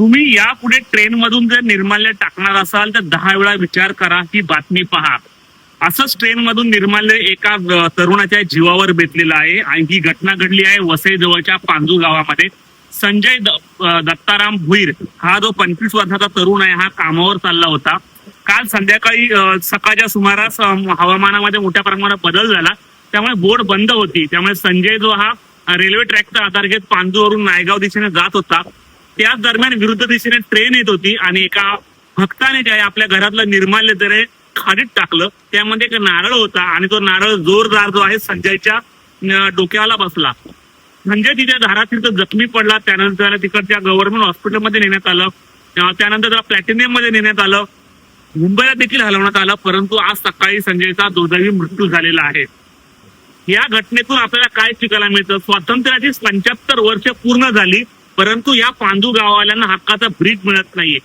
तुम्ही यापुढे ट्रेन मधून जर निर्माल्य टाकणार असाल तर दहा वेळा विचार करा ही बातमी पहा. असंच ट्रेन मधून निर्माल्य एका तरुणाच्या जीवावर बेतलेलं आहे आणि ही घटना घडली आहे वसई जवळच्या पांजू गावामध्ये. संजय द- दत्ताराम भुईर हा जो पंचवीस वर्षाचा तरुण आहे हा कामावर चालला होता. काल संध्याकाळी सकाळच्या सुमारास हवामानामध्ये मोठ्या प्रमाणात बदल झाला. त्यामुळे बोर्ड बंद होती. त्यामुळे संजय जो हा रेल्वे ट्रॅकचा आधार घेत पांजूवरून नायगाव दिशेने जात होता. त्याच दरम्यान विरुद्ध दिशेने ट्रेन येत होती आणि एका भक्ताने जे आहे आपल्या घरातलं निर्माल्य त्याने खाडीत टाकलं त्यामध्ये एक नारळ होता आणि तो नारळ जोरदार जो आहे संजयच्या डोक्याला बसला. संजय तिच्या धारातीर्थ जखमी पडला त्यानंतर त्याला तिकडच्या गव्हर्नमेंट हॉस्पिटलमध्ये नेण्यात आलं. त्यानंतर त्याला प्लॅटिनियममध्ये नेण्यात आलं. मुंबईला देखील हलवण्यात आलं परंतु आज सकाळी संजयचा दुर्दैवी मृत्यू झालेला आहे. या घटनेतून आपल्याला काय शिकायला मिळतं? स्वातंत्र्याची पंच्याहत्तर वर्ष पूर्ण झाली. परंतु या पांडू गाववाल्यांना हक्काचा ब्रिज मिळत नाहीये.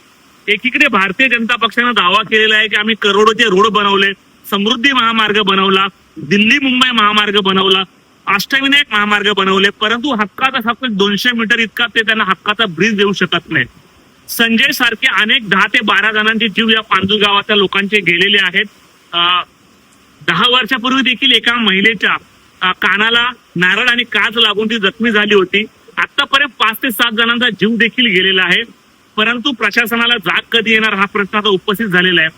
एकीकडे भारतीय जनता पक्षानं दावा केलेला आहे की आम्ही करोडोचे रोड बनवले समृद्धी महामार्ग बनवला दिल्ली मुंबई महामार्ग बनवला अष्टविनायक महामार्ग बनवले परंतु हक्काचा फक्त दोनशे मीटर इतका ते त्यांना हक्काचा ब्रिज देऊ शकत नाही संजय सारखे अनेक दहा ते बारा जणांचे जीव या पांजू गावाच्या लोकांचे गेलेले आहेत. दहा वर्षापूर्वी देखील एका महिलेच्या कानाला नारळ आणि काच लागून ती जखमी झाली होती. आतापर्यंत पाच ते सात जणांचा जीव देखील गेलेला आहे. परंतु प्रशासनाला जाग कधी येणार हा प्रश्न आता उपस्थित झालेला आहे.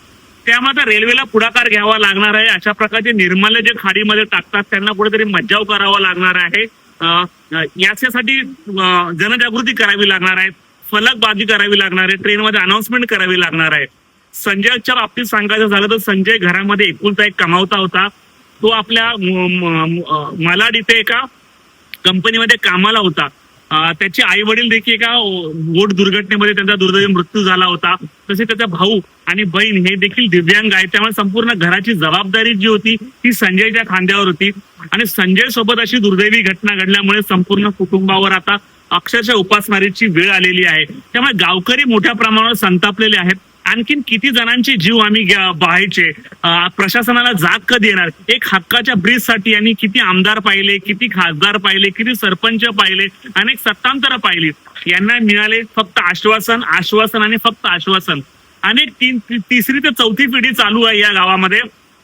त्यामुळे आता रेल्वेला पुढाकार घ्यावा लागणार आहे. अशा प्रकारचे निर्माल्य जे खाडीमध्ये टाकतात त्यांना कुठेतरी मज्जाव करावा लागणार आहे. याच्यासाठी जनजागृती करावी लागणार आहे. फलकबाजी करावी लागणार आहे. ट्रेनमध्ये अनाउन्समेंट करावी लागणार आहे. संजयच्या बाबतीत सांगायचं झालं तर संजय घरामध्ये एकुलता एक कमावता होता. तो आपल्या मलाड मालाड इथे एका कंपनीमध्ये कामाला होता. त्याचे आई वडील देखील एका बोट दुर्घटनेमध्ये त्यांचा दुर्दैवी मृत्यू झाला होता. तसे त्याचा भाऊ आणि बहीण हे देखील दिव्यांग आहेत. त्यामुळे संपूर्ण घराची जबाबदारी जी होती ती संजयच्या खांद्यावर होती. आणि संजय सोबत अशी दुर्दैवी घटना घडल्यामुळे संपूर्ण कुटुंबावर आता अक्षरशः उपासमारीची वेळ आलेली आहे. त्यामुळे गावकरी मोठ्या प्रमाणावर संतापलेले आहेत. आणखीन किती जणांचे जीव आम्ही घ्या- व्हायचे प्रशासनाला जाग कधी येणार? एक हक्काच्या ब्रिजसाठी यांनी किती आमदार पाहिले किती खासदार पाहिले किती सरपंच पाहिले अनेक सत्तांतर पाहिली. यांना मिळाले फक्त आश्वासन आश्वासन आणि फक्त आश्वासन. अनेक तीन तिसरी ते चौथी पिढी चालू आहे या गावामध्ये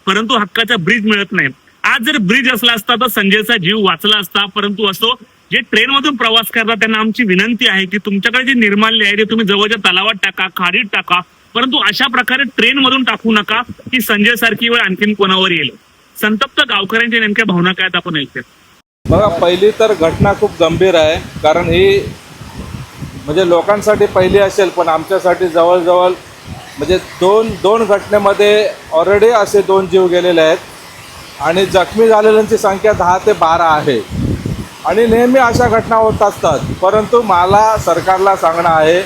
परंतु हक्काचा ब्रिज मिळत नाही. आज जर ब्रिज असला असता तर संजयचा जीव वाचला असता परंतु असो जे ट्रेन मधून प्रवास करतात त्यांना आमची विनंती आहे की तुमच्याकडे जे निर्माल्य आहे ते तुम्ही जवळच्या तलावात टाका खाडीत टाका परंतु अशा प्रकारे ट्रेन मधून टाकू नका की संजय सारखी वेळ आणखीन कोणावर येईल. संतप्त गावकऱ्यांच्या नेमक्या भावना काय आहेत आपण ऐकूया बघा पहिली तर घटना खूप गंभीर आहे कारण ही म्हणजे लोकांसाठी पहिली असेल पण आमच्यासाठी जवळजवळ म्हणजे दोन दोन घटनेमध्ये ऑलरेडी असे दोन जीव गेलेले आहेत. आणि जखमी झालेल्यांची संख्या दहा ते बारा आहे. आणि नेहमी अशा घटना होत असतात. परंतु मला सरकारला सांगणं आहे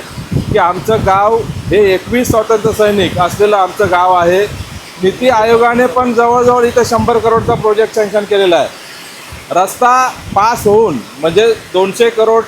की आमचं गाव हे एकवीस स्वातंत्र्य सैनिक असलेलं आमचं गाव आहे. नीती आयोगाने पण जवळजवळ इथं शंभर करोडचा प्रोजेक्ट सँक्शन केलेला आहे. रस्ता पास होऊन म्हणजे दोनशे करोड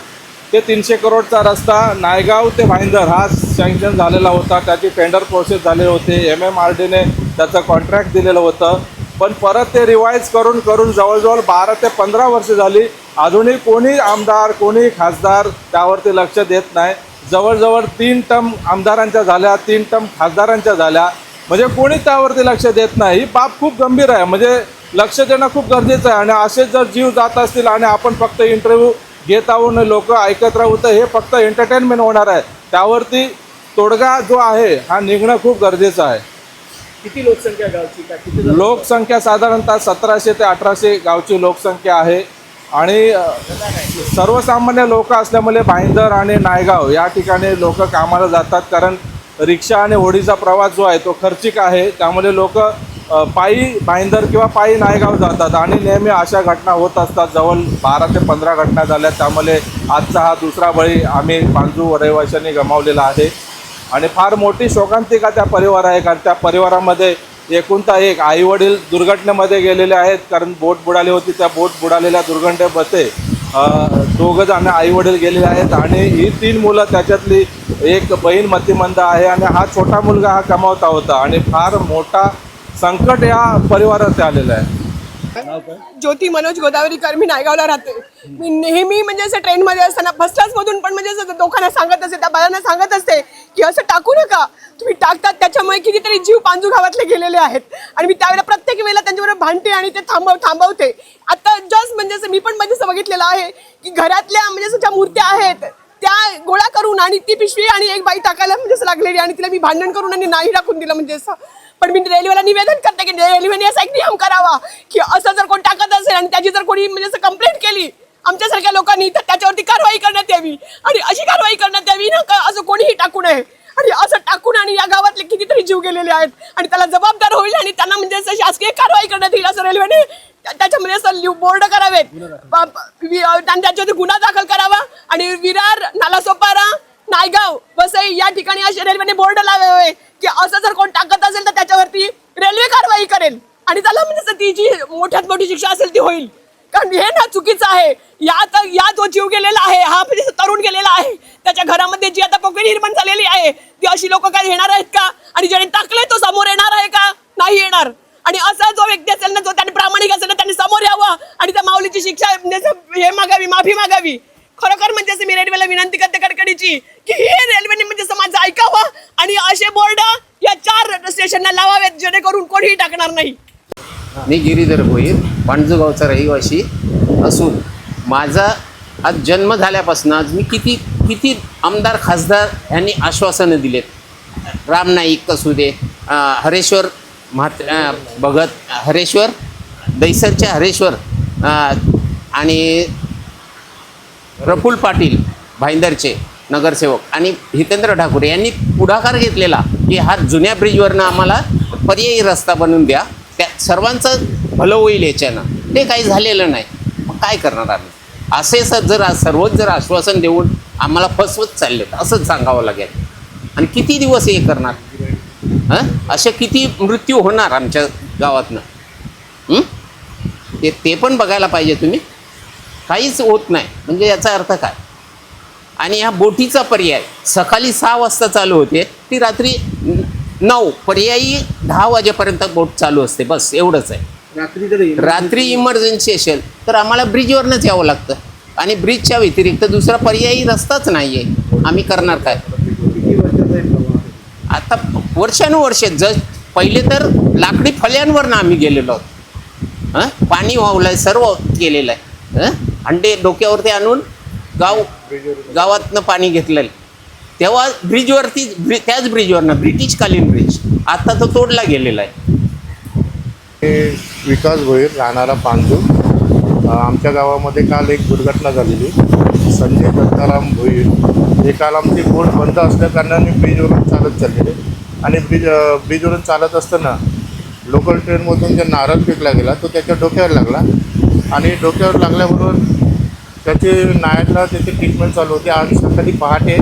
ते तीनशे करोडचा रस्ता नायगाव ते भाईंदर हा सँक्शन झालेला होता. त्याची टेंडर प्रोसेस झाले होते. एम एम आर डीने त्याचं कॉन्ट्रॅक्ट दिलेलं होतं. पण परत ते रिवाईज करून करून जवळजवळ बारा ते पंधरा वर्ष झाली. अजूनही कोणी आमदार कोणी खासदार त्यावरती लक्ष देत नाही. जवळजवळ तीन टर्म आमदारांच्या झाल्या तीन टर्म खासदारांच्या झाल्या. म्हणजे कोणी त्यावरती लक्ष देत नाही. ही बाब खूप गंभीर आहे. म्हणजे लक्ष देणं खूप गरजेचं आहे. आणि असेच जर जीव जात असतील आणि आपण फक्त इंटरव्ह्यू घेत आहोत लोक ऐकत राहू तर हे फक्त एंटरटेनमेंट होणार आहे. त्यावरती तोडगा जो आहे हा निघणं खूप गरजेचं आहे. किती लोकसंख्या गावची? किती लोकसंख्या साधारणतः सतराशे ते अठराशे गावची लोकसंख्या आहे. आणि सर्वसामान्य लोक असल्यामुळे भाईंदर आणि नायगाव या ठिकाणी लोक कामाला जातात. कारण रिक्षा आणि होडीचा प्रवास जो आहे तो खर्चिक आहे. त्यामुळे लोक पायी भाईंदर किंवा पायी नायगाव जातात आणि नेहमी अशा घटना होत असतात. जवळ बारा ते पंधरा घटना झाल्या. त्यामुळे आजचा हा दुसरा बळी आम्ही पांजू रहिवाशांनी गमावलेला आहे. आणि फार मोठी शोकांतिका त्या परिवार आहे. कारण त्या परिवारामध्ये एकुणता एक आईवडील दुर्घटनेमध्ये गेलेले आहेत कारण बोट बुडाली होती त्या बोट बुडालेल्या दुर्घटनेमध्ये दोघं जण आईवडील गेलेले आहेत आणि ही तीन मुलं त्याच्यातली एक बहीण मतिमंद आहे आणि हा छोटा मुलगा हा कमावता होता आणि फार मोठा संकट या परिवारात आलेलं आहे. ज्योती मनोज गोदावरीकर मी नायगावला राहते. मी नेहमी म्हणजे असं ट्रेनमध्ये असताना फर्स्ट क्लासमधून पण म्हणजे असं लोकांना सांगत असते त्या बाळांना सांगत असते की असं टाकू नका. तुम्ही टाकतात त्याच्यामुळे कितीतरी जीव पांजू गावातले गेलेले आहेत. आणि मी त्यावेळेला प्रत्येक वेळेला त्यांच्याबरोबर भांडते आणि ते थांबव थांबवते. आता जस्ट म्हणजे असं मी पण म्हणजे असं बघितलेलं आहे की घरातल्या म्हणजे असं ज्या मूर्त्या आहेत त्या गोळा करून आणि ती पिशवी आणि एक बाई टाकायला म्हणजे असं लागलेली आणि तिला मी भांडण करून आणि नाही टाकून दिलं म्हणजे असं. पण मी रेल्वेला निवेदन करते की रेल्वेने असा एक नियम करावा की असं जर कोण टाकत असेल आणि त्याची जर कोणी म्हणजे असं कंप्लेंट केली आमच्यासारख्या लोकांनी तर त्याच्यावरती कारवाई करण्यात यावी. आणि अशी कारवाई करण्यात यावी ना का असं कोणीही टाकू नये. आणि असं टाकून आणि या गावातले कितीतरी जीव गेलेले आहेत. आणि त्याला जबाबदार होईल आणि त्यांना म्हणजे असं शासकीय कारवाई करण्यात येईल असं रेल्वेने त्या- त्याच्यामध्ये असं बोर्ड करावेत. आणि त्याच्यावरती गुन्हा दाखल करावा. आणि विरार नालासोपारा नायगाव वसई या ठिकाणी असे रेल्वेने बोर्ड लावावे की असं जर कोण टाकत असेल तर त्याच्यावरती रेल्वे कारवाई करेल. आणि त्याला म्हणजे ती जी मोठ्यात मोठी शिक्षा असेल ती होईल. कारण हे ना चुकीचं आहे. या तर या जो जीव गेलेला आहे हा म्हणजे तरुण गेलेला आहे. त्याच्या घरामध्ये जी आता पोकळी निर्माण झालेली आहे ती अशी लोक काय येणार आहेत का? आणि ज्याने टाकले तो समोर येणार आहे का? नाही येणार. आणि असा जो व्यक्ती असेल ना जो त्याने प्रामाणिक असेल ना त्याने समोर यावं. आणि त्या माऊलीची शिक्षा म्हणजे हे मागावी माफी मागावी. खरोखर म्हणजे असं मी रेल्वेला विनंती करते कडकडीची की हे रेल्वेने म्हणजे समाज ऐकावं आणि असे बोर्ड या चार स्टेशनला लावावेत जेणेकरून कोणीही टाकणार नाही. मी गिरीधर भोईर पांडुगावचा रहिवासी असून माझा आज जन्म झाल्यापासून आज मी किती किती आमदार खासदार यांनी आश्वासनं दिलेत. राम नाईक असू दे हरेश्वर म्हात भगत हरेश्वर दैसरचे हरेश्वर आणि प्रफुल्ल पाटील भाईंदरचे नगरसेवक आणि हितेंद्र ठाकूर यांनी पुढाकार घेतलेला की हा जुन्या ब्रिजवरनं आम्हाला पर्यायी रस्ता बनवून द्या. त्या सर्वांचं भलं होईल याच्यानं. ते काही झालेलं नाही. मग काय करणार आम्ही? असे सर जर सर्वच जर आश्वासन देऊन आम्हाला फसवत चालले असंच सांगावं लागेल. आणि किती दिवस हे करणार? हां? असे किती मृत्यू होणार आमच्या गावातनं? ते ते पण बघायला पाहिजे तुम्ही. काहीच होत नाही. म्हणजे याचा अर्थ काय? आणि ह्या बोटीचा पर्याय सकाळी सहा वाजता चालू होते ती रात्री नऊ. पर्यायी दहा वाजेपर्यंत बोट चालू असते. बस एवढंच आहे. रात्री जर रात्री इमर्जन्सी असेल तर आम्हाला ब्रिजवरनंच यावं लागतं. आणि ब्रिजच्या व्यतिरिक्त दुसरा पर्यायी रस्ताच नाही आहे आम्ही करणार काय? किती वर्षाचा आहे प्रवाह? आता वर्षानुवर्ष ज पहिले तर लाकडी फल्यांवरनं आम्ही गेलेलो आहोत. हं? पाणी वाहलं आहे सर्व केलेलं आहे. हं? अंडे डोक्यावरती आणून गाव गावातनं पाणी घेतलेलं तेव्हा ब्रिजवरती ब्रि त्याच ब्रिजवरनं ब्रिटिशकालीन ब्रिज आता तो तोडला गेलेला आहे. विकास भोईर राहणारा पांजू आमच्या गावामध्ये काल एक दुर्घटना झालेली. संजय दत्ताराम भोईर. हे काल आमची बोट बंद असल्याकारणाने ब्रिजवरून चालत चाललेले. आणि ब्रिज ब्रिजवरून चालत असताना लोकल ट्रेनमधून जे नारळ फेकला गेला तो त्याच्या डोक्यावर लागला. आणि डोक्यावर लागल्याबरोबर त्याचे नायडला त्याची ट्रीटमेंट चालू होती. आज सकाळी पहाटे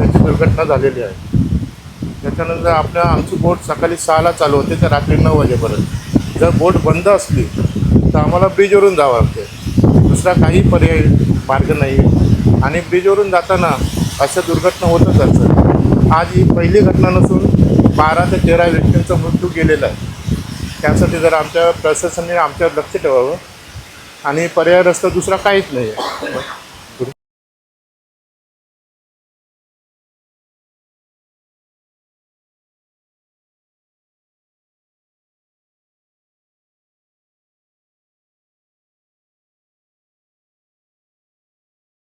त्याची दुर्घटना झालेली आहे. त्याच्यानंतर आपल्या आमची बोट सकाळी सहाला चालू होते तर रात्री नऊ वाजेपर्यंत. जर बोट बंद असली तर आम्हाला ब्रिजवरून जावं लागते. दुसरा काही पर्याय मार्ग नाही. आहे आणि ब्रिजवरून जाताना अशा दुर्घटना होतच असतात. आज ही पहिली घटना नसून बारा ते तेरा व्यक्तींचा मृत्यू गेलेला आहे. त्यासाठी जर आमच्या प्रशासनाने आमच्यावर लक्ष ठेवावं. आणि पर्याय रस्ता दुसरा काहीच नाही आहे.